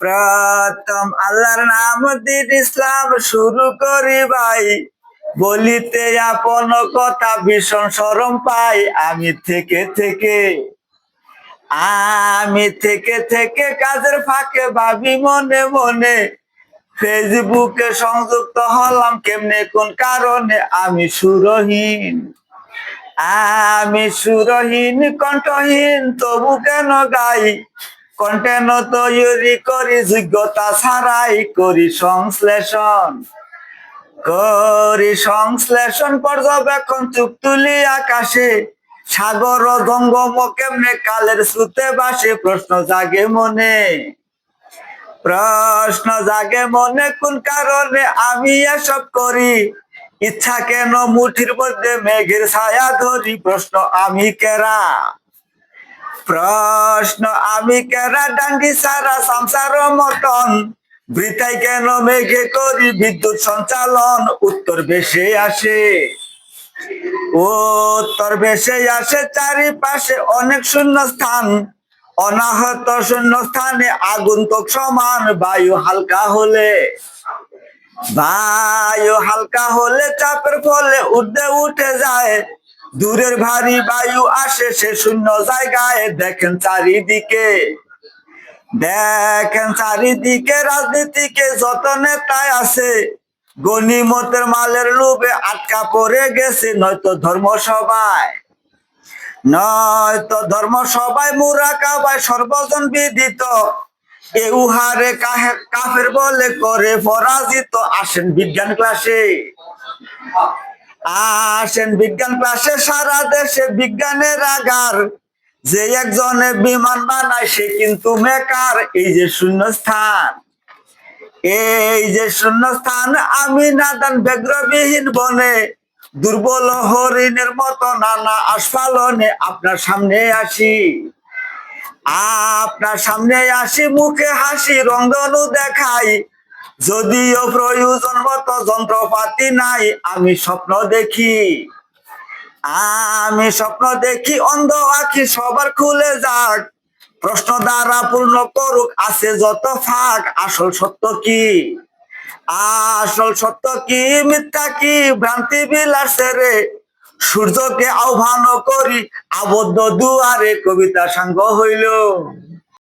প্রথম আল্লাহর নাম দিন ইসলাম শুরু করি ভাই। বলিতে আপন কথা ভীষণ সরম পাই। আমি থেকে থেকে, আমি থেকে থেকে কাজের ফাঁকে ভাবি মনে মনে। ফেসবুকে সংযুক্ত হলাম কেমনে, কোন কারণে? আমি সুরহীন আমি সুরহীন, কণ্ঠহীন, তবু কেন গাই? কন্টেন তৈরি করি, যোগ্যতা ছাড়াই করি সংশ্লেষণ। করি সংশ্লেষণ, পর্যবেক্ষণ, চুপ তুলি আকাশে। সাগর ও জঙ্গম কেমনে কালের সুতে বাসে প্রশ্ন জাগে মনে। প্রশ্ন জাগে মনে, কোন কারণে আমি এসব করি? ইচ্ছা কেন মুঠির মধ্যে মেঘের ছায়া ধরি, প্রশ্ন আমি কেরা? প্রশ্ন, আমি কেরা ডাঙ্গি সারা সংসার মতন? বৃথাই কেন মেঘে করি বিদ্যুৎ সঞ্চালন? উত্তর বেশে আসে। উত্তর বেশে আসে চারিপাশে অনেক শূন্য স্থান অনাহত শূন্য স্থানে আগন্তুক সমান, বায়ু হালকা হলে। বায়ু হালকা হলে চাপের ফলে উঠতে উঠে যায়। দূরের ভারী বায়ু আসে সে শূন্য জায়গায়। দেখেন চারিদিকে। দেখেন চারিদিকে রাজনীতিকে যত নেতায় আছে, গণিমতের মালের লোভে আটকা পড়ে গেছে নয়তো ধর্ম সভায় নয়তো ধর্ম সবাই মুরা কাবায় সর্বজন বিদিত। এ উহারে কাফের বলে করে পরাজিত। আসেন বিজ্ঞান ক্লাসে। আসেন বিজ্ঞান ক্লাসে সারা দেশে বিজ্ঞানের আগার। যে একজনে বিমান বানায়, সে কিন্তু মেকার। এই যে শূন্যস্থান, এই যে শূন্য স্থান আমি নাদান ব্যগ্রবিহীন বনে, দুর্বল হরিণের মতো নানা আস্ফালনে আপনার সামনে আসি। আপনার সামনে আসি, মুখে হাসি রঙ্গনু দেখাই। যদিও প্রয়োজন মতো যন্ত্রপাতি নাই, আমি স্বপ্ন দেখি। আমি স্বপ্ন দেখি, অন্ধ আখি সবার খুলে যাক। প্রশ্ন দ্বারা পূর্ণ করুক, আছে যত ফাঁক, আসল সত্য কি? আসল সত্য কি, মিথ্যা কি, ভ্রান্তি বিলাসে রে? সূর্যকে আহ্বান করি, আবদ্ধ দুয়ারে কবিতা সাঙ্গ হইল।